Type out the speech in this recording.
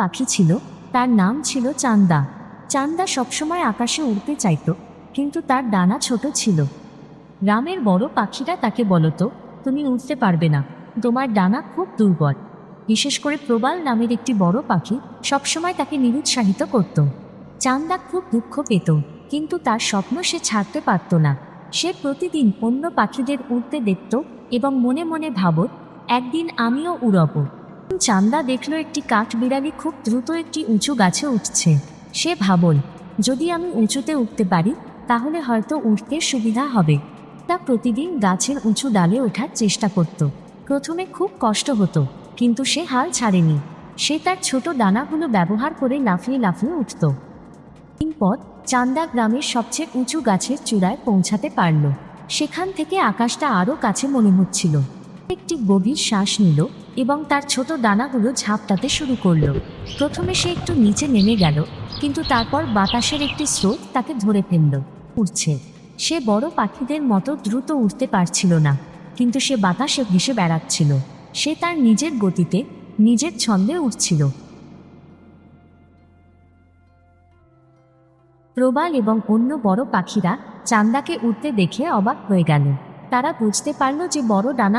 পাখি ছিল, তার নাম ছিল চান্দা। চান্দা সবসময় আকাশে উড়তে চাইত, কিন্তু তার ডানা ছোট ছিল। রামের বড় পাখিরা তাকে বলতো, তুমি উঠতে পারবে না, তোমার ডানা খুব দুর্বল। বিশেষ করে প্রবাল নামের একটি বড় পাখি সবসময় তাকে নিরুৎসাহিত করত। চান্দা খুব দুঃখ পেত, কিন্তু তার স্বপ্ন সে ছাড়তে পারত না। সে প্রতিদিন অন্য পাখিদের উড়তে দেখত এবং মনে মনে ভাবত, একদিন আমিও উড়ব। চান্দা দেখল একটি কাঠ বিড়ালি খুব দ্রুত একটি উঁচু গাছে উঠছে। সে ভাবল, যদি আমি উঁচুতে উঠতে পারি, তাহলে হয়তো উঠতে সুবিধা হবে। তা প্রতিদিন গাছের উঁচু ডালে ওঠার চেষ্টা করত। প্রথমে খুব কষ্ট হতো, কিন্তু সে হাল ছাড়েনি। সে তার ছোট ডানাগুলো ব্যবহার করে লাফিয়ে লাফিয়ে উঠত। পর চান্দা গ্রামের সবচেয়ে উঁচু গাছের চূড়ায় পৌঁছাতে পারল। সেখান থেকে আকাশটা আরও কাছে মনে হচ্ছিল একটি গভীর শ্বাস নিল এবং তার ছোট দানাগুলো ঝাপটাতে শুরু করল। প্রথমে সে একটু নিচে নেমে গেল, কিন্তু তারপর বাতাসের একটি স্রোত তাকে ধরে ফেলল। উঠছে সে বড় পাখিদের মতো দ্রুত উঠতে পারছিল না, কিন্তু সে বাতাসে ভেসে বেড়াচ্ছিল। সে তার নিজের গতিতে, নিজের ছন্দে উঠছিল প্রবাল এবং অন্য বড় পাখিরা চান্দাকে উঠতে দেখে অবাক হয়ে গেল। তারা বুঝতে পারল যে বড় ডানা